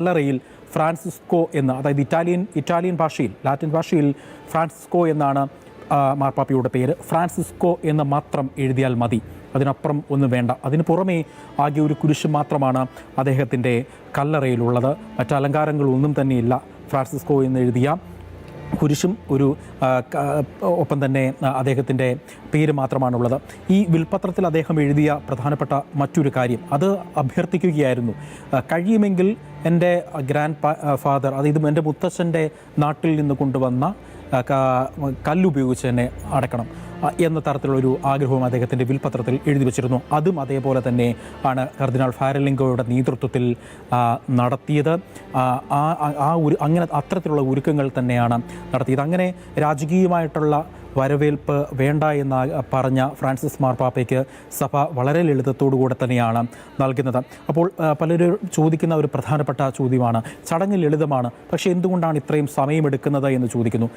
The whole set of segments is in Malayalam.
കല്ലറയിൽ ഫ്രാൻസിസ്കോ എന്ന് അതായത് ഇറ്റാലിയൻ ഇറ്റാലിയൻ ഭാഷയിൽ ലാറ്റിൻ ഭാഷയിൽ ഫ്രാൻസിസ്കോ എന്നാണ് മാർപ്പാപ്പയുടെ പേര്. ഫ്രാൻസിസ്കോ എന്ന് മാത്രം എഴുതിയാൽ മതി. അതിനപ്പുറം ഒന്നും വേണ്ട. അതിന് പുറമേ ആകെ ഒരു കുരിശ് മാത്രമാണ് അദ്ദേഹത്തിന്റെ കല്ലറയിലുള്ളത്. മറ്റ് അലങ്കാരങ്ങളൊന്നും തന്നെയില്ല ഫ്രാൻസിസ്കോ എന്ന് എഴുതിയ കുരിശും ഒരു ഒപ്പം തന്നെ അദ്ദേഹത്തിന്റെ പേര് മാത്രമാണുള്ളത്. ഈ വിൽപത്രത്തിൽ അദ്ദേഹം എഴുതിയ പ്രധാനപ്പെട്ട മറ്റൊരു കാര്യം അത് അഭ്യർത്ഥിക്കുകയായിരുന്നു കഴിയുമെങ്കിൽ എന്റെ ഗ്രാൻഡ് ഫാദർ അതായത് എന്റെ മുത്തച്ഛന്റെ നാട്ടിൽ നിന്ന് കൊണ്ടുവന്ന കല്ലുപയോഗിച്ച് തന്നെ അടക്കണം. എന്ന തരത്തിലുള്ളൊരു ആഗ്രഹവും അദ്ദേഹത്തിന്റെ വിൽപത്രത്തിൽ എഴുതി വെച്ചിരുന്നു. അതും അതേപോലെ തന്നെ ആണ് കർദിനാൾ ഫാരലിംഗോയുടെ നേതൃത്വത്തിൽ നടത്തിയത്. ആ, ഒരു അങ്ങനെ അത്തരത്തിലുള്ള ഒരുക്കങ്ങൾ തന്നെയാണ് നടത്തിയത്. അങ്ങനെ രാജകീയമായിട്ടുള്ള വരവേൽപ്പ് വേണ്ട എന്ന് പറഞ്ഞ ഫ്രാൻസിസ് മാർപ്പാപ്പയ്ക്ക് സഭ വളരെ ലളിതത്തോടുകൂടെ തന്നെയാണ് നൽകുന്നത്. അപ്പോൾ പലരും ചോദിക്കുന്ന ഒരു പ്രധാനപ്പെട്ട ചോദ്യമാണ് ചടങ്ങ് ലളിതമാണ് പക്ഷേ എന്തുകൊണ്ടാണ് ഇത്രയും സമയമെടുക്കുന്നത് എന്ന് ചോദിക്കുന്നു.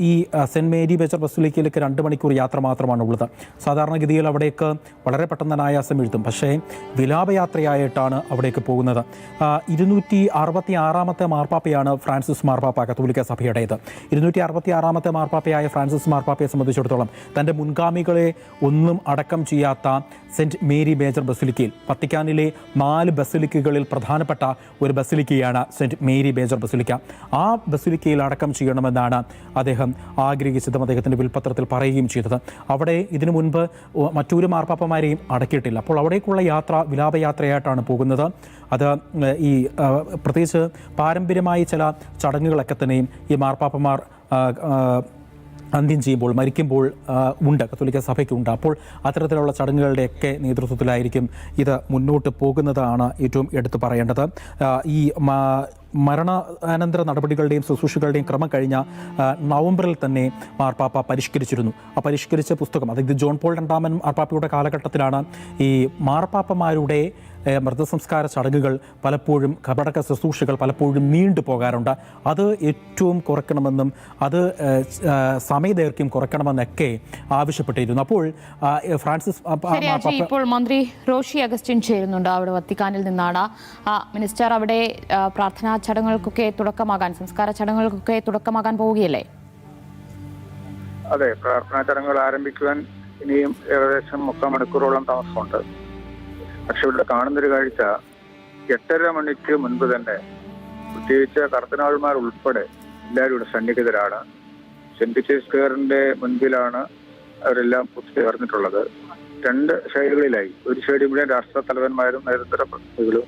ഈ സെന്റ് മേരി ബേച്ചർ ബസിലിക്കയിലേക്ക് രണ്ട് മണിക്കൂർ യാത്ര മാത്രമാണ് ഉള്ളത്. സാധാരണഗതിയിൽ അവിടേക്ക് വളരെ പെട്ടെന്ന് അനായാസം എഴുതും പക്ഷേ വിലാപയാത്രയായിട്ടാണ് അവിടേക്ക് പോകുന്നത്. ഇരുന്നൂറ്റി അറുപത്തി ആറാമത്തെ മാർപ്പാപ്പയാണ് ഫ്രാൻസിസ് മാർപ്പാപ്പ കത്തോലിക്ക സഭയുടേത്. ഇരുന്നൂറ്റി അറുപത്തി ആറാമത്തെ മാർപ്പാപ്പയായ ഫ്രാൻസിസ് മാർപ്പാപ്പയെ സംബന്ധിച്ചിടത്തോളം തന്റെ മുൻഗാമികളെ ഒന്നും അടക്കം ചെയ്യാത്ത സെന്റ് മേരി മേജർ ബസിലിക്കയിൽ പത്തിക്കാനിലെ നാല് ബസിലിക്കകളിൽ പ്രധാനപ്പെട്ട ഒരു ബസിലിക്കയാണ് സെന്റ് മേരി മേജർ ബസിലിക്ക. ആ ബസിലിക്കയിൽ അടക്കം ചെയ്യണമെന്നാണ് അദ്ദേഹം ആഗ്രഹിച്ചതും അദ്ദേഹത്തിന്റെ വിൽപ്പത്രത്തിൽ പറയുകയും ചെയ്തത്. അവിടെ ഇതിനു മുൻപ് മറ്റൊരു മാർപ്പാപ്പമാരെയും അടക്കിയിട്ടില്ല. അപ്പോൾ അവിടേക്കുള്ള യാത്ര വിലാപയാത്രയായിട്ടാണ് പോകുന്നത്. അത് ഈ പ്രത്യേകിച്ച് പാരമ്പര്യമായി ചില ചടങ്ങുകളൊക്കെ തന്നെയും ഈ മാർപ്പാപ്പമാർ അന്ത്യം ചെയ്യുമ്പോൾ മരിക്കുമ്പോൾ ഉണ്ട്. കത്തോലിക്ക സഭയ്ക്കുണ്ട്. അപ്പോൾ അത്തരത്തിലുള്ള ചടങ്ങുകളുടെയൊക്കെ നേതൃത്വത്തിലായിരിക്കും ഇത് മുന്നോട്ട് പോകുന്നതാണ് ഏറ്റവും എടുത്തു പറയേണ്ടത്. ഈ മരണാനന്തര നടപടികളുടെയും ശുശ്രൂഷകളുടെയും ക്രമം കഴിഞ്ഞ നവംബറിൽ തന്നെ മാർപ്പാപ്പ പരിഷ്കരിച്ചിരുന്നു. ആ പരിഷ്കരിച്ച പുസ്തകം അതായത് ജോൺ പോൾ രണ്ടാമൻ മാർപ്പാപ്പയുടെ കാലഘട്ടത്തിലാണ് ഈ മാർപ്പാപ്പമാരുടെ മൃതസംസ്കാര ചടങ്ങുകൾ പലപ്പോഴും കപടക ശുശ്രൂഷകൾ പലപ്പോഴും നീണ്ടു പോകാറുണ്ട്. അത് ഏറ്റവും കുറയ്ക്കണമെന്നും അത് സമയദൈർഘ്യം കുറയ്ക്കണമെന്നൊക്കെ ആവശ്യപ്പെട്ടിരുന്നു. അപ്പോൾ ഫ്രാൻസിസ് ഇപ്പോൾ മന്ത്രി റോഷി അഗസ്റ്റിൻ ചേരുന്നുണ്ട് അവിടെ വത്തിക്കാനിൽ നിന്നാണ്. ആ, മിനിസ്റ്റർ അവിടെ പ്രാർത്ഥനാ ചടങ്ങുകൾക്കൊക്കെ തുടക്കമാകാൻ സംസ്കാര ചടങ്ങുകൾക്കൊക്കെ തുടക്കമാകാൻ പോവുകയല്ലേ? അതെ പ്രാർത്ഥനാ ചടങ്ങുകൾ ആരംഭിക്കുവാൻ ഇനിയും ഏകദേശം മുക്കാൽ മണിക്കൂറോളം താമസമുണ്ട്. പക്ഷെ ഇവിടെ കാണുന്നൊരു കാഴ്ച എട്ടര മണിക്ക് മുൻപ് തന്നെ പ്രത്യേകിച്ച് കർത്തനാൾമാർ ഉൾപ്പെടെ എല്ലാവരും ഇവിടെ സന്നിഹിതരാണ്. സെന്റ് പീറ്റേഴ്സ് സ്ക്വയറിന്റെ മുൻപിലാണ് അവരെല്ലാം ചേർന്നിട്ടുള്ളത് രണ്ട് ഷൈഡുകളിലായി ഒരു ഇവിടെ രാഷ്ട്ര തലവന്മാരും നേതൃത്വ പ്രതിനിധികളും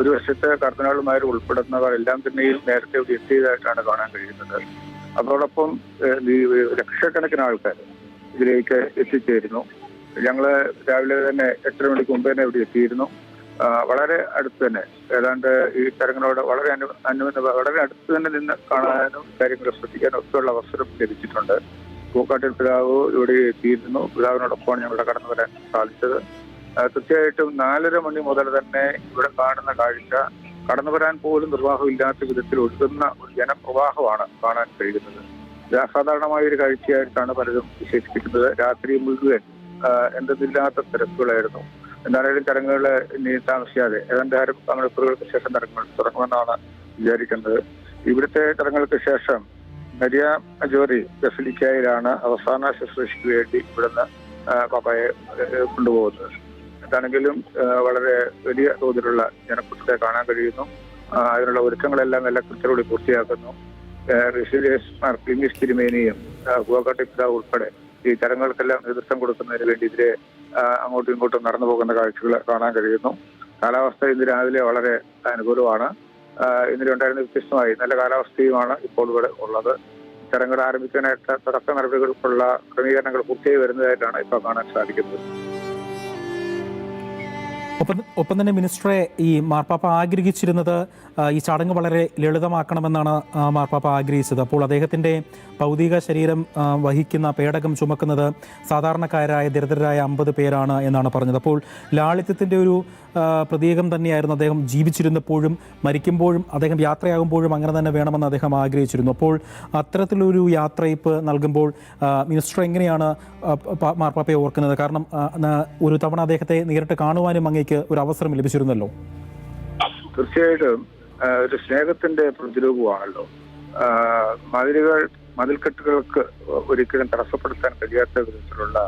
ഒരു വശത്തെ കർത്തനാൾമാരും ഉൾപ്പെടുന്നവർ എല്ലാം തന്നെയും നേരത്തെ ഇവിടെ എത്തിയതായിട്ടാണ് കാണാൻ കഴിയുന്നത്. അതോടൊപ്പം ലക്ഷക്കണക്കിന് ആൾക്കാർ ഇതിലേക്ക് എത്തിച്ചേരുന്നു. ഞങ്ങൾ രാവിലെ തന്നെ എട്ടര മണിക്ക് മുമ്പ് തന്നെ ഇവിടെ എത്തിയിരുന്നു. വളരെ അടുത്ത് തന്നെ. ഏതാണ്ട് ഈ ചടങ്ങിനോട് വളരെ അനു അനുബന്ധ വളരെ അടുത്ത് തന്നെ നിന്ന് കാണാനും കാര്യങ്ങൾ ശ്രദ്ധിക്കാനും ഒക്കെയുള്ള അവസരം ലഭിച്ചിട്ടുണ്ട്. പൂക്കാട്ടിൽ പിതാവ് ഇവിടെ എത്തിയിരുന്നു. പിതാവിനോടൊപ്പമാണ് ഞങ്ങളുടെ കടന്നു വരാൻ സാധിച്ചത്. തീർച്ചയായിട്ടും നാലര മണി മുതൽ തന്നെ ഇവിടെ കാണുന്ന കാഴ്ച കടന്നു വരാൻ പോലും നിർവാഹമില്ലാത്ത വിധത്തിൽ ഒഴുകുന്ന ഒരു ജനപ്രവാഹമാണ് കാണാൻ കഴിയുന്നത്. ഇത് അസാധാരണമായ ഒരു കാഴ്ചയായിട്ടാണ് പലരും വിശേഷിപ്പിക്കുന്നത്. രാത്രി മുഴുവൻ എന്തെന്നില്ലാത്ത തിരക്കുകളായിരുന്നു. എന്തായാലും ചടങ്ങുകൾ ഇനി താമസിയാതെ ഏതാണ്ട് ആരും മണിക്കൂറുകൾക്ക് ശേഷം ചടങ്ങുകൾ തുടങ്ങുമെന്നാണ് വിചാരിക്കുന്നത്. ഇവിടുത്തെ ചടങ്ങുകൾക്ക് ശേഷം മരിയ ജോറി ബസലിക്കായിലാണ് അവസാന ശുശ്രൂഷയ്ക്ക് വേണ്ടി ഇവിടുന്ന് പാപ്പയെ കൊണ്ടുപോകുന്നത്. എന്താണെങ്കിലും വളരെ വലിയ തോതിലുള്ള ജനക്കൂട്ടത്തെ കാണാൻ കഴിയുന്നു. അതിനുള്ള ഒരുക്കങ്ങളെല്ലാം നല്ല കൃത്യത്തോടെ പൂർത്തിയാക്കുന്നു. ഋഷികേഷ് മാർ ക്ലിമിസ് തിരുമേനിയും ഗുവാഹട്ടി ഉൾപ്പെടെ ഈ ചടങ്ങുകൾക്കെല്ലാം നേതൃത്വം കൊടുക്കുന്നതിന് വേണ്ടി ഇതിലെ അങ്ങോട്ടും ഇങ്ങോട്ടും നടന്നു പോകുന്ന കാഴ്ചകൾ കാണാൻ കഴിയുന്നു. കാലാവസ്ഥ ഇന്ന് രാവിലെ വളരെ അനുകൂലമാണ്. ഇന്നലെ ഉണ്ടായിരുന്ന വ്യത്യസ്തമായി നല്ല കാലാവസ്ഥയുമാണ് ഇപ്പോൾ ഇവിടെ ഉള്ളത്. ചടങ്ങുകൾ ആരംഭിക്കാനായിട്ട് തുടക്ക നടപടികൾക്കുള്ള ക്രമീകരണങ്ങൾ പൂർത്തിയായി വരുന്നതായിട്ടാണ് ഇപ്പോൾ കാണാൻ സാധിക്കുന്നത്. ഒപ്പം ഒപ്പം തന്നെ മിനിസ്റ്ററെ ഈ മാർപ്പാപ്പ ആഗ്രഹിച്ചിരുന്നത് ഈ ചടങ്ങ് വളരെ ലളിതമാക്കണമെന്നാണ് മാർപ്പാപ്പ ആഗ്രഹിച്ചത്. അപ്പോൾ അദ്ദേഹത്തിന്റെ ഭൗതിക ശരീരം വഹിക്കുന്ന പേടകം ചുമക്കുന്നത് സാധാരണക്കാരായ ദരിദ്രരായ അമ്പത് പേരാണ് എന്നാണ് പറഞ്ഞത്. അപ്പോൾ ലാളിത്യത്തിന്റെ ഒരു പ്രതീകം തന്നെയായിരുന്നു അദ്ദേഹം ജീവിച്ചിരുന്നപ്പോഴും മരിക്കുമ്പോഴും അദ്ദേഹം യാത്രയാകുമ്പോഴും അങ്ങനെ തന്നെ വേണമെന്ന് അദ്ദേഹം ആഗ്രഹിച്ചിരുന്നു. അപ്പോൾ അത്തരത്തിലൊരു യാത്രയിപ്പ് നൽകുമ്പോൾ മിനിസ്റ്റർ എങ്ങനെയാണ് മാർപ്പാപ്പയെ ഓർക്കുന്നത്? കാരണം ഒരു തവണ അദ്ദേഹത്തെ നേരിട്ട് കാണുവാനും അങ്ങേക്ക് ഒരു അവസരം ലഭിച്ചിരുന്നല്ലോ. തീർച്ചയായിട്ടും. ഒരു സ്നേഹത്തിന്റെ പ്രതിരൂപമാണല്ലോ. മതിലുകൾ മതിൽക്കെട്ടുകൾക്ക് ഒരിക്കലും തടസ്സപ്പെടുത്താൻ കഴിയാത്ത വിധത്തിലുള്ള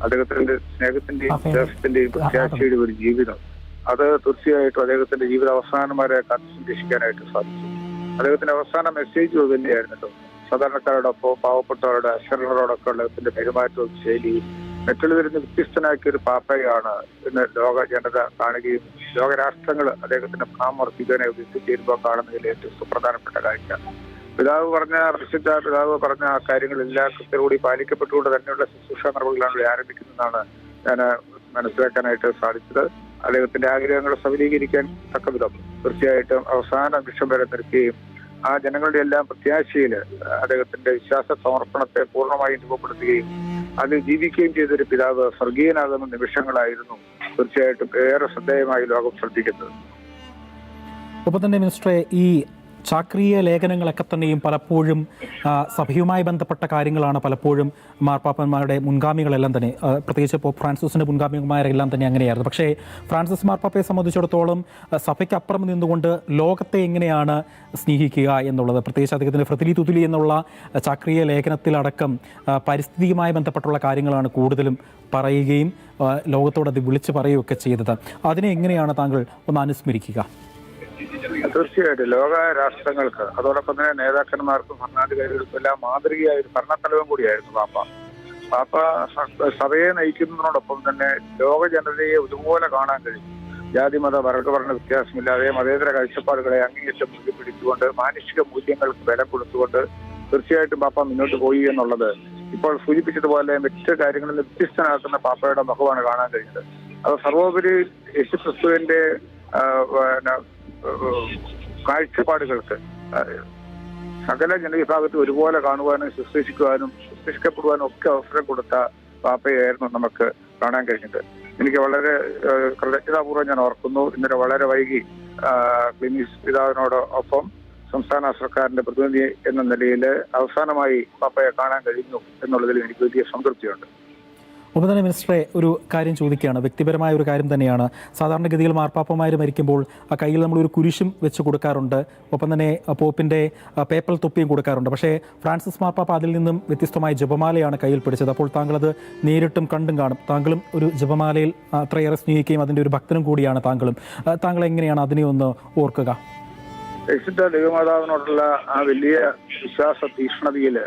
അദ്ദേഹത്തിന്റെ സ്നേഹത്തിന്റെയും വിദ്യാഭ്യാസത്തിന്റെയും പ്രത്യാശയുടെ ഒരു ജീവിതം. അത് തീർച്ചയായിട്ടും അദ്ദേഹത്തിന്റെ ജീവിത അവസാനം വരെ കാത്തു സംരക്ഷിക്കാനായിട്ട് സാധിച്ചു. അദ്ദേഹത്തിന്റെ അവസാന മെസ്സേജ് തന്നെയായിരുന്നല്ലോ സാധാരണക്കാരോടൊപ്പം പാവപ്പെട്ടവരുടെ അശരണരോടൊപ്പം അദ്ദേഹത്തിന്റെ പെരുമാറ്റവും ശൈലിയും മറ്റുള്ളവരിൽ വ്യത്യസ്തനാക്കിയ ഒരു പാപ്പയാണ് ഇന്ന് ലോക ജനത കാണുകയും ലോകരാഷ്ട്രങ്ങൾ അദ്ദേഹത്തിന്റെ നാമർപ്പിക്കാനായി എത്തിച്ചേരുമ്പോൾ കാണുന്നതിൽ ഏറ്റവും സുപ്രധാനപ്പെട്ട കാഴ്ച. പിതാവ് പറഞ്ഞ പ്രസിദ്ധ പിതാവ് പറഞ്ഞ ആ കാര്യങ്ങളെല്ലാം കൃത്യകൂടി പാലിക്കപ്പെട്ടുകൊണ്ട് തന്നെയുള്ള ശുശ്രൂഷ നടപടികളാണ് ആരംഭിക്കുന്നതെന്നാണ് ഞാൻ മനസ്സിലാക്കാനായിട്ട് സാധിച്ചത്. അദ്ദേഹത്തിന്റെ ആഗ്രഹങ്ങൾ സബലീകരിക്കാൻ തക്ക വിധം തീർച്ചയായിട്ടും അവസാന നിമിഷം വരെ നിർത്തുകയും ആ ജനങ്ങളുടെ എല്ലാം പ്രത്യാശയിൽ അദ്ദേഹത്തിന്റെ വിശ്വാസ സമർപ്പണത്തെ പൂർണമായും രൂപപ്പെടുത്തുകയും അതിൽ ജീവിക്കുകയും ചെയ്തൊരു പിതാവ് സ്വർഗീയനാകുന്ന നിമിഷങ്ങളായിരുന്നു തീർച്ചയായിട്ടും ഏറെ ശ്രദ്ധേയമായി ലോകം ശ്രദ്ധിക്കുന്നത്. ഒപ്പം തന്നെ മിനിസ്റ്ററെ ഈ ചാക്രീയ ലേഖനങ്ങളൊക്കെ തന്നെയും പലപ്പോഴും സഭയുമായി ബന്ധപ്പെട്ട കാര്യങ്ങളാണ് പലപ്പോഴും മാർപ്പാപ്പന്മാരുടെ മുൻഗാമികളെല്ലാം തന്നെ പ്രത്യേകിച്ച് ഇപ്പോൾ ഫ്രാൻസിസിന്റെ മുൻഗാമിമാരെല്ലാം തന്നെ അങ്ങനെയായിരുന്നു. പക്ഷേ ഫ്രാൻസിസ് മാർപ്പാപ്പയെ സംബന്ധിച്ചിടത്തോളം സഭയ്ക്കപ്പുറം നിന്നുകൊണ്ട് ലോകത്തെ എങ്ങനെയാണ് സ്നേഹിക്കുക എന്നുള്ളത് പ്രത്യേകിച്ച് അദ്ദേഹത്തിന്റെ ഫ്രതിലി തുതിലി എന്നുള്ള ചാക്രീയ ലേഖനത്തിലടക്കം പരിസ്ഥിതിയുമായി ബന്ധപ്പെട്ടുള്ള കാര്യങ്ങളാണ് കൂടുതലും പറയുകയും ലോകത്തോട് അത് വിളിച്ചു പറയുകയൊക്കെ ചെയ്തത്. അതിനെ എങ്ങനെയാണ് താങ്കൾ ഒന്ന് അനുസ്മരിക്കുക? തീർച്ചയായിട്ടും. ലോക രാഷ്ട്രങ്ങൾക്ക് അതോടൊപ്പം തന്നെ നേതാക്കന്മാർക്കും ഭരണാധികാരികൾക്കും എല്ലാം മാതൃകയായ ഒരു ഭരണത്തലവൻ കൂടിയായിരുന്നു പാപ്പ. പാപ്പ സഭയെ നയിക്കുന്നതിനോടൊപ്പം തന്നെ ലോക ജനതയെ ഒരുപോലെ കാണാൻ കഴിയും. ജാതി മത വർഗവർണ വ്യത്യാസമില്ലാതെ മതേതര കാഴ്ചപ്പാടുകളെ അങ്ങേയറ്റം മുന്നിൽ പിടിച്ചുകൊണ്ട് മാനുഷിക മൂല്യങ്ങൾക്ക് വില കൊടുത്തുകൊണ്ട് തീർച്ചയായിട്ടും പാപ്പ മുന്നോട്ട് പോയി എന്നുള്ളത് ഇപ്പോൾ സൂചിപ്പിച്ചതുപോലെ മറ്റ് കാര്യങ്ങളിൽ വ്യത്യസ്തനാക്കുന്ന പാപ്പയുടെ മുഖമാണ് കാണാൻ കഴിഞ്ഞത് അത് സർവോപരി പിന്നെ, ഏഹ്, കാഴ്ചപ്പാടുകൾക്ക് സകല ജനവിഭാഗത്തെ ഒരുപോലെ കാണുവാനും ശുശ്രൂഷിക്കുവാനും ശുശ്രൂഷിക്കപ്പെടുവാനും ഒക്കെ അവസരം കൊടുത്ത പാപ്പയായിരുന്നു നമുക്ക് കാണാൻ കഴിഞ്ഞത്. എനിക്ക് വളരെ കൃതജ്ഞതാപൂർവം ഞാൻ ഓർക്കുന്നു. ഇന്നലെ വളരെ വൈകി ക്ലിനിക് പിതാവിനോട് ഒപ്പം സംസ്ഥാന സർക്കാരിന്റെ പ്രതിനിധി എന്ന നിലയിൽ അവസാനമായി പാപ്പയെ കാണാൻ കഴിഞ്ഞു എന്നുള്ളതിൽ എനിക്ക് വലിയ സംതൃപ്തിയുണ്ട്. തന്നെ മിനിസ്റ്ററെ ഒരു കാര്യം ചോദിക്കുകയാണ്. വ്യക്തിപരമായ ഒരു കാര്യം തന്നെയാണ്. സാധാരണഗതിയിൽ മാർപ്പാപ്പമാർ മരിക്കുമ്പോൾ ആ കയ്യിൽ നമ്മൾ ഒരു കുരിശും വെച്ച് കൊടുക്കാറുണ്ട്. ഒപ്പം തന്നെ പോപ്പിന്റെ പേപ്പൽ തൊപ്പിയും കൊടുക്കാറുണ്ട്. പക്ഷേ ഫ്രാൻസിസ് മാർപ്പാപ്പ അതിൽ നിന്നും വ്യത്യസ്തമായ ജപമാലയാണ് കയ്യിൽ പിടിച്ചത്. അപ്പോൾ താങ്കളത് നേരിട്ടും കണ്ടും കാണും. താങ്കളും ഒരു ജപമാലയിൽ അത്രയേറെ സ്നേഹിക്കുകയും അതിന്റെ ഒരു ഭക്തനും കൂടിയാണ് താങ്കളും. താങ്കൾ എങ്ങനെയാണ് അതിനെ ഒന്ന് ഓർക്കുക? പരിശുദ്ധ ദൈവമാതാവിനോടുള്ള ആ വലിയ വിശ്വാസ തീക്ഷ്ണതയിൽ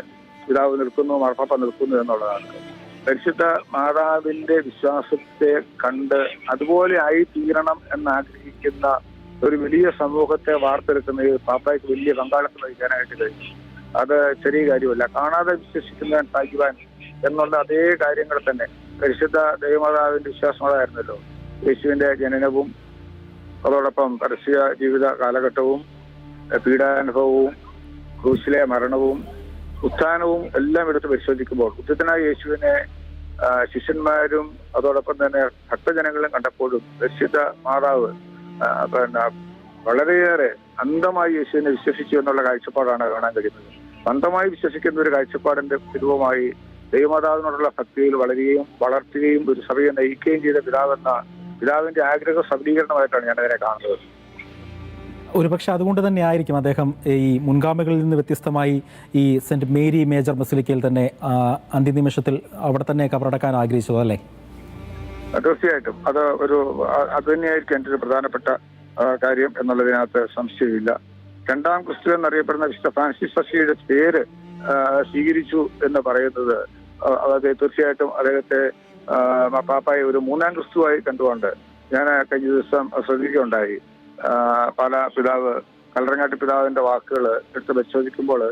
പിതാവ് നിൽക്കുന്നു മാർപ്പാപ്പ നിൽക്കുന്നു എന്നുള്ളതാണ്. പരിശുദ്ധ മാതാവിന്റെ വിശ്വാസത്തെ കണ്ട് അതുപോലെ ആയി തീരണം എന്നാഗ്രഹിക്കുന്ന ഒരു വലിയ സമൂഹത്തെ വാർത്തെടുക്കുന്നതിൽ പാപ്പായ്ക്ക് വലിയ പങ്കാളിത്തം വഹിക്കാനായിട്ട് കഴിഞ്ഞു. അത് ചെറിയ കാര്യമല്ല. കാണാതെ വിശ്വസിക്കുന്നവൻ ഭാഗ്യവാൻ എന്നുള്ള അതേ കാര്യങ്ങൾ തന്നെ പരിശുദ്ധ ദൈവമാതാവിന്റെ വിശ്വാസങ്ങളായിരുന്നല്ലോ. യേശുവിന്റെ ജനനവും അതോടൊപ്പം പരസ്യ ജീവിത കാലഘട്ടവും പീഡാനുഭവവും ക്രൂശിലെ മരണവും ഉത്ഥാനവും എല്ലാം എടുത്ത് പരിശോധിക്കുമ്പോൾ ഉദ്ധത്തനായ യേശുവിനെ ശിഷ്യന്മാരും അതോടൊപ്പം തന്നെ ഭക്തജനങ്ങളും കണ്ടപ്പോഴും ദർശിത മാതാവ് പിന്നെ വളരെയേറെ അന്ധമായി യേശുവിനെ വിശ്വസിച്ചു എന്നുള്ള കാഴ്ചപ്പാടാണ് കാണാൻ കഴിയുന്നത്. അന്ധമായി വിശ്വസിക്കുന്ന ഒരു കാഴ്ചപ്പാടിന്റെ രൂപമായി ദൈവമാതാവിനോടുള്ള ഭക്തിയിൽ വളരുകയും വളർത്തുകയും ഒരു സഭയെ നയിക്കുകയും ചെയ്ത പിതാവെന്ന പിതാവിന്റെ ആഗ്രഹ സബലീകരണമായിട്ടാണ് ഞാൻ അതിനെ കാണുന്നത്. ഒരുപക്ഷെ അതുകൊണ്ട് തന്നെ ആയിരിക്കും അദ്ദേഹം ഈ മുൻഗാമികളിൽ നിന്ന് വ്യത്യസ്തമായി ഈ സെന്റ് മേരി മേജർ ബസിലിക്കയിൽ തന്നെ അന്ത്യനിമിഷത്തിൽ അവിടെ തന്നെ കബറടക്കാൻ ആഗ്രഹിച്ചത് അല്ലേ? തീർച്ചയായിട്ടും. അത് ഒരു അത് തന്നെയായിരിക്കും എന്റെ ഒരു പ്രധാനപ്പെട്ട കാര്യം എന്നുള്ളതിനകത്ത് സംശയമില്ല. രണ്ടാം ക്രിസ്തു എന്നറിയപ്പെടുന്ന വിശുദ്ധ ഫ്രാൻസിസ് ഫസിയുടെ പേര് സ്വീകരിച്ചു എന്ന് പറയുന്നത് അതായത് അത് തീർച്ചയായിട്ടും അദ്ദേഹത്തെ പാപ്പായി ഒരു മൂന്നാം ക്രിസ്തുവായി കണ്ടുകൊണ്ട് ഞാൻ കഴിഞ്ഞ ദിവസം ശ്രദ്ധിക്കുകയുണ്ടായി. പല പിതാവ് കല്ലറങ്ങാട്ടി പിതാവിന്റെ വാക്കുകൾ എടുത്ത് പരിശോധിക്കുമ്പോൾ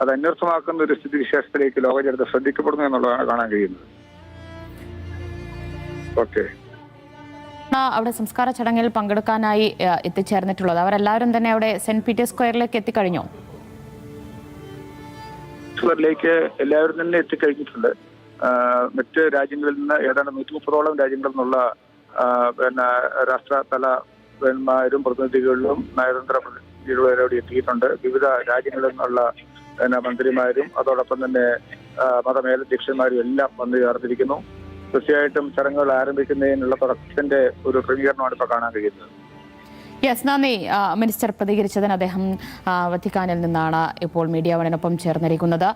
അത് അന്വർത്ഥമാക്കുന്ന ഒരു സ്ഥിതിവിശേഷത്തിലേക്ക് ലോകജനത ശ്രദ്ധിക്കപ്പെടുന്നു എന്നുള്ളതാണ് കാണാൻ കഴിയുന്നത്. ഓക്കെ. അവിടെ സംസ്കാര ചടങ്ങിൽ പങ്കെടുക്കാനായി എത്തിച്ചേർന്നിട്ടുള്ളത്. അവരെല്ലാവരും തന്നെ അവിടെ സെന്റ് പീറ്റേഴ്സ് സ്ക്വയറിലേക്ക് എത്തിക്കഴിഞ്ഞോ? സ്ക്വയറിലേക്ക് എല്ലാവരും തന്നെ എത്തിക്കഴിഞ്ഞിട്ടുണ്ട്. മറ്റ് രാജ്യങ്ങളിൽ നിന്ന് ഏതാണ്ട് നൂറ്റി മുപ്പതോളം രാജ്യങ്ങളിൽ നിന്നുള്ള പിന്നെ രാഷ്ട്ര തലവന്മാരും പ്രതിനിധികളിലും നയതന്ത്ര പ്രതിനിധികളും എത്തിയിട്ടുണ്ട്. വിവിധ രാജ്യങ്ങളിൽ നിന്നുള്ള പിന്നെ മന്ത്രിമാരും അതോടൊപ്പം തന്നെ മതമേലധ്യക്ഷന്മാരും എല്ലാം വന്നു ചേർന്നിരിക്കുന്നു. തീർച്ചയായിട്ടും ചടങ്ങുകൾ ആരംഭിക്കുന്നതിനുള്ള തുടക്കത്തിന്റെ ഒരു ക്രമീകരണമാണ് ഇപ്പോൾ കാണാൻ കഴിയുന്നത്. യെസ് നന്ദി. മിനിസ്റ്റർ പ്രതികരിച്ചതിന് അദ്ദേഹം വത്തിക്കാനിൽ നിന്നാണ് ഇപ്പോൾ മീഡിയ വണിനൊപ്പം ചേർന്നിരിക്കുന്നത്.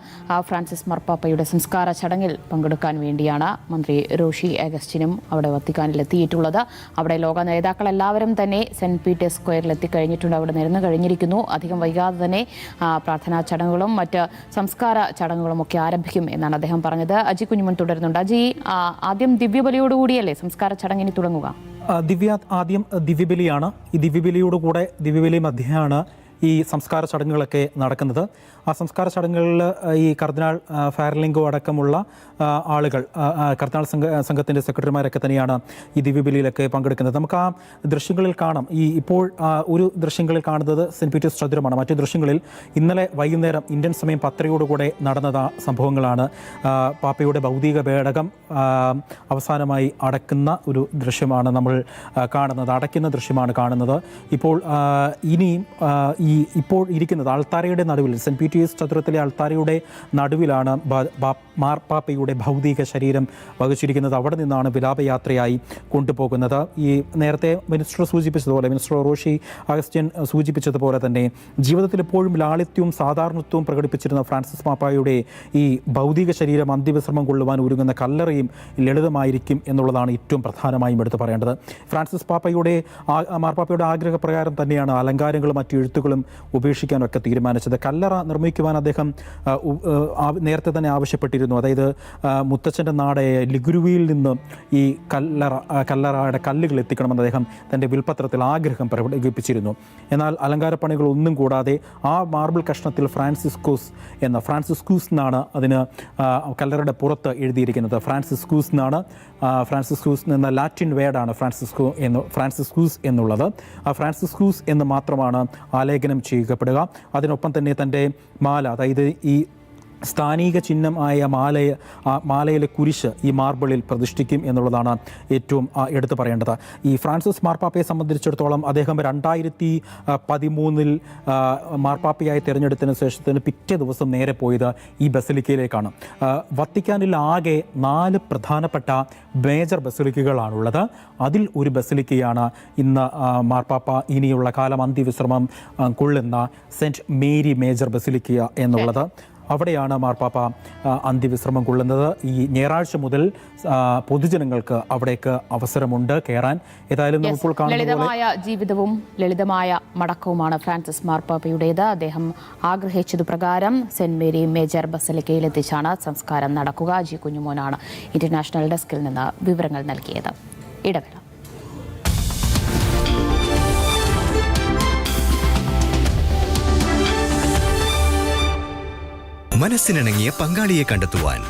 ഫ്രാൻസിസ് മർപ്പാപ്പയുടെ സംസ്കാര ചടങ്ങിൽ പങ്കെടുക്കാൻ വേണ്ടിയാണ് മന്ത്രി റോഷി അഗസ്റ്റിനും അവിടെ വത്തിക്കാനിൽ എത്തിയിട്ടുള്ളത്. അവിടെ ലോക നേതാക്കൾ എല്ലാവരും തന്നെ സെന്റ് പീറ്റേഴ്സ് സ്ക്വയറിൽ എത്തിക്കഴിഞ്ഞിട്ടുണ്ട്. അവിടെ നിരന്നു കഴിഞ്ഞിരിക്കുന്നു. അധികം വൈകാതെ തന്നെ പ്രാർത്ഥനാ ചടങ്ങുകളും മറ്റ് സംസ്കാര ചടങ്ങുകളും ഒക്കെ ആരംഭിക്കും എന്നാണ് അദ്ദേഹം പറഞ്ഞത്. അജി കുഞ്ഞുമൻ തുടരുന്നുണ്ട്. അജി ആദ്യം ദിവ്യബലിയോടുകൂടിയല്ലേ സംസ്കാര ചടങ്ങിന് തുടങ്ങുക? ദിവ്യ ആദ്യം ദിവ്യബലിയാണ്. ഈ ദിവ്യബലിയോടുകൂടെ ദിവ്യബലി മധ്യയാണ് ഈ സംസ്കാര ചടങ്ങുകളൊക്കെ നടക്കുന്നത്. ആ സംസ്കാര ചടങ്ങുകളിൽ ഈ കർദിനാൾ ഫയർലിംഗോ അടക്കമുള്ള ആളുകൾ കർദിനാൾ സംഘ സംഘത്തിന്റെ സെക്രട്ടറിമാരൊക്കെ തന്നെയാണ് ഈ ദിവ്യബലിയിലൊക്കെ പങ്കെടുക്കുന്നത്. നമുക്ക് ആ ദൃശ്യങ്ങളിൽ കാണാം. ഈ ഇപ്പോൾ ഒരു ദൃശ്യങ്ങളിൽ കാണുന്നത് സെന്റ് പീറ്റേഴ്സ് ചതുരമാണ്. മറ്റു ദൃശ്യങ്ങളിൽ ഇന്നലെ വൈകുന്നേരം ഇന്ത്യൻ സമയം പത്തരയോടുകൂടെ നടന്നത് സംഭവങ്ങളാണ്. പാപ്പയുടെ ഭൗതിക പേടകം അവസാനമായി അടക്കുന്ന ഒരു ദൃശ്യമാണ് നമ്മൾ കാണുന്നത്. അടയ്ക്കുന്ന ദൃശ്യമാണ് കാണുന്നത്. ഇപ്പോൾ ഇനിയും ഈ ഇപ്പോൾ ഇരിക്കുന്നത് ആൾത്താരയുടെ നടുവിൽ സെന്റ് പീറ്റേഴ്സ് ചതുരത്തിലെ അൾത്താരയുടെ നടുവിലാണ് മാർപ്പാപ്പയുടെ ഭൗതിക ശരീരം വഹിച്ചിരിക്കുന്നത്. അവിടെ നിന്നാണ് വിലാപയാത്രയായി കൊണ്ടുപോകുന്നത്. ഈ നേരത്തെ മിനിസ്റ്റർ സൂചിപ്പിച്ചതുപോലെ മിനിസ്റ്റർ റോഷി അഗസ്റ്റ്യൻ സൂചിപ്പിച്ചതുപോലെ തന്നെ ജീവിതത്തിൽ എപ്പോഴും ലാളിത്യവും സാധാരണത്വവും പ്രകടിപ്പിച്ചിരുന്ന ഫ്രാൻസിസ് മാപ്പായുടെ ഈ ഭൗതിക ശരീരം അന്ത്യവിശ്രമം കൊള്ളുവാൻ ഒരുങ്ങുന്ന കല്ലറയും ലളിതമായിരിക്കും എന്നുള്ളതാണ് ഏറ്റവും പ്രധാനമായും എടുത്തു പറയേണ്ടത്. ഫ്രാൻസിസ് പാപ്പയുടെ മാർപ്പാപ്പയുടെ ആഗ്രഹപ്രകാരം തന്നെയാണ് അലങ്കാരങ്ങളും മറ്റു എഴുത്തുകളും ഉപേക്ഷിക്കാനൊക്കെ തീരുമാനിച്ചത്. കല്ലറ നിർമ്മിക്കുവാൻ അദ്ദേഹം നേരത്തെ തന്നെ ആവശ്യപ്പെട്ടിരുന്നു. അതായത് മുത്തച്ഛന്റെ നാടായ ലിഗുരുവിയിൽ നിന്ന് ഈ കല്ലറ കല്ലറയുടെ കല്ലുകൾ എത്തിക്കണമെന്ന് അദ്ദേഹം തന്റെ വിൽപത്രത്തിൽ ആഗ്രഹം പ്രകടിപ്പിച്ചിരുന്നു. എന്നാൽ അലങ്കാരപ്പണികൾ ഒന്നും കൂടാതെ ആ മാർബിൾ കഷ്ണത്തിൽ ഫ്രാൻസിസ്കോസ് എന്ന ഫ്രാൻസിസ്കൂസ് എന്നാണ് അതിന് കല്ലറയുടെ പുറത്ത് എഴുതിയിരിക്കുന്നത്. ഫ്രാൻസിസ്കൂസ് എന്നാണ് ഫ്രാൻസിസ്കൂസ് എന്ന ലാറ്റിൻ വേർഡാണ് ഫ്രാൻസിസ്കോ എന്ന് ഫ്രാൻസിസ്കൂസ് എന്നുള്ളത്. ആ ഫ്രാൻസിസ്കൂസ് എന്ന് മാത്രമാണ് ആലേഖനം ചെയ്യപ്പെടുക. അതിനൊപ്പം തന്നെ തന്റെ മാല. അതായത് ഈ സ്ഥാനിക ആയ മാലയ മാലയിലെ കുരിശ് ഈ മാർബിളിൽ പ്രതിഷ്ഠിക്കും എന്നുള്ളതാണ് ഏറ്റവും എടുത്തു പറയേണ്ടത്. ഈ ഫ്രാൻസിസ് മാർപ്പാപ്പയെ സംബന്ധിച്ചിടത്തോളം അദ്ദേഹം രണ്ടായിരത്തി പതിമൂന്നിൽ മാർപ്പാപ്പയായി തിരഞ്ഞെടുത്തതിന് ശേഷത്തിന് പിറ്റേ ദിവസം നേരെ പോയത് ഈ ബസലിക്കയിലേക്കാണ്. വത്തിക്കാനിൽ ആകെ നാല് പ്രധാനപ്പെട്ട മേജർ ബസലിക്കകളാണുള്ളത്. അതിൽ ഒരു ബസലിക്കയാണ് ഇന്ന് മാർപ്പാപ്പ ഇനിയുള്ള കാലം അന്ത്യവിശ്രമം കൊള്ളുന്ന സെന്റ് മേരി മേജർ ബസലിക്ക എന്നുള്ളത്. അവിടെയാണ് മാർപ്പാപ്പ അന്ത്യവിശ്രമം കൊള്ളുന്നത്. ഈ ഞായറാഴ്ച മുതൽ പൊതുജനങ്ങൾക്ക് അവിടേക്ക് അവസരമുണ്ട് കയറാൻ. ഏതായാലും നമ്മളിപ്പോൾ ലളിതമായ ജീവിതവും ലളിതമായ മടക്കവുമാണ് ഫ്രാൻസിസ് മാർപ്പാപ്പയുടേത്. അദ്ദേഹം ആഗ്രഹിച്ചതു പ്രകാരം സെന്റ് മേരി മേജർ ബസലിക്കയിൽ എത്തിച്ചാണ് സംസ്കാരം നടക്കുക. ജി കുഞ്ഞുമോനാണ് ഇന്റർനാഷണൽ ഡെസ്കിൽ നിന്ന് വിവരങ്ങൾ നൽകിയത്. ഇടവേള. മനസ്സിനിണങ്ങിയ പങ്കാളിയെ കണ്ടെത്തുവാൻ